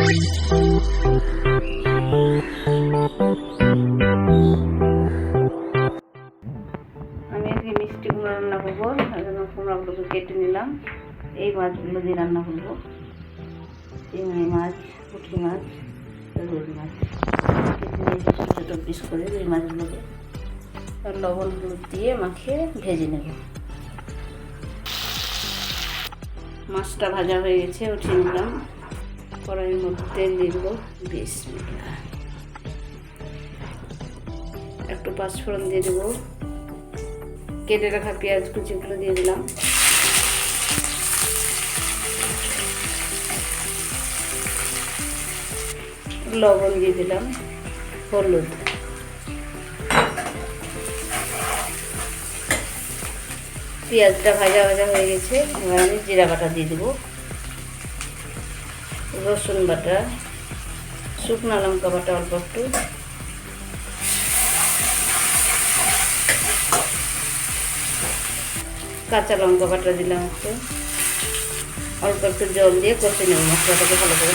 আমি আজকে মিষ্টি কুমড়া রান্না করব, তার জন্য কুমড়াগুলোকে কেটে নিলাম। এই মাছগুলো দিয়ে রান্না করব। চিংড়ি মাছ, পুঁটি মাছ, রুই মাছ। কেটে নিয়েছি ছোটো ছোটো পিস করে রুই মাছগুলোকে লবণ হলুদ দিয়ে মাখিয়ে ভেজে নেব। মাছটা ভাজা হয়ে গেছে, উঠিয়ে নিলাম। কড়াইয়ের মধ্যে দেবো বেশ একটু পাঁচফোড়ন দিয়ে দেবো। কেটে রাখা পেঁয়াজ কুচিগুলো দিয়ে দিলাম। লবণ দিয়ে দিলাম, হলুদ। পেঁয়াজটা ভাজা ভাজা হয়ে গেছে, এবার আমি জিরা বাটা দিয়ে দেবো। রসুন বাটা, শুকনো লঙ্কা বাটা অল্প একটু। কাঁচা লঙ্কা বাটা দিলাম একটু। অল্প একটু জল দিয়ে কষে নেব মশলাটাকে ভালো করে।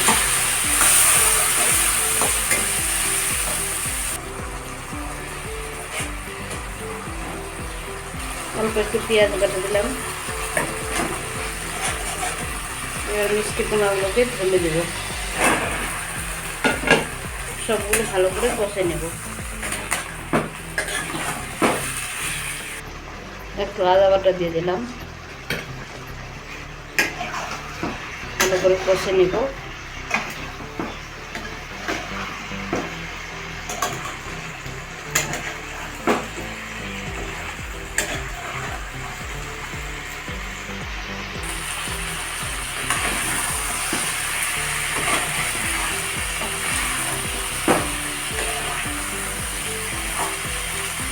অল্প একটু পেঁয়াজ বাটা দিলাম। এবার মিষ্টি কুমড়াগুলোকে ঢেলে দেবো। সবগুলো ভালো করে কষে নেব। একটু আদা বাটা দিয়ে দিলাম। ভালো করে কষে নেব।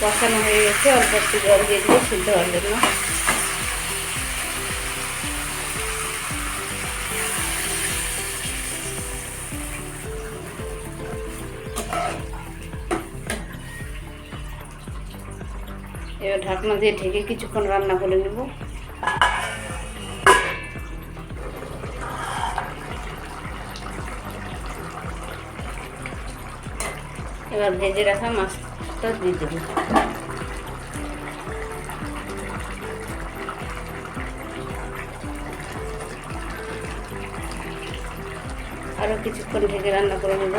কষানো হয়ে গেছে, অল্প একটু জল দিয়ে দিয়ে সিদ্ধ হওয়ার জন্য এবার ঢাকনা দিয়ে ঢেকে কিছুক্ষণ রান্না করে নেব। এবার ভেজে রাখা মাছটা দিয়ে দেবো। কিছুক্ষণ থেকে রান্না করে নেব।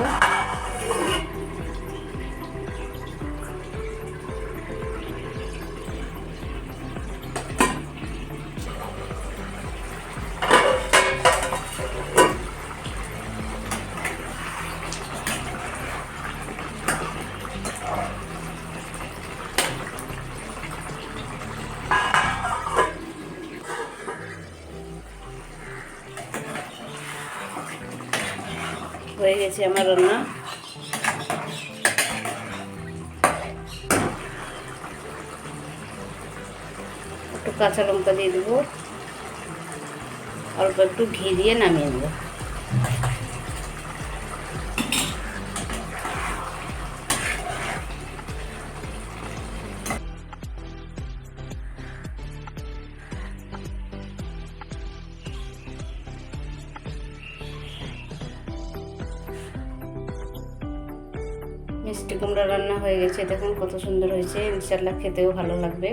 হয়ে গেছে আমার রান্না। একটু কাঁচা লঙ্কা দিয়ে দেবো। অল্প একটু ঘি দিয়ে নামিয়ে দেবো। মিষ্টি কুমড়া রান্না হয়ে গেছে। দেখুন কত সুন্দর হয়েছে। ইনশাল্লাহ খেতেও ভালো লাগবে।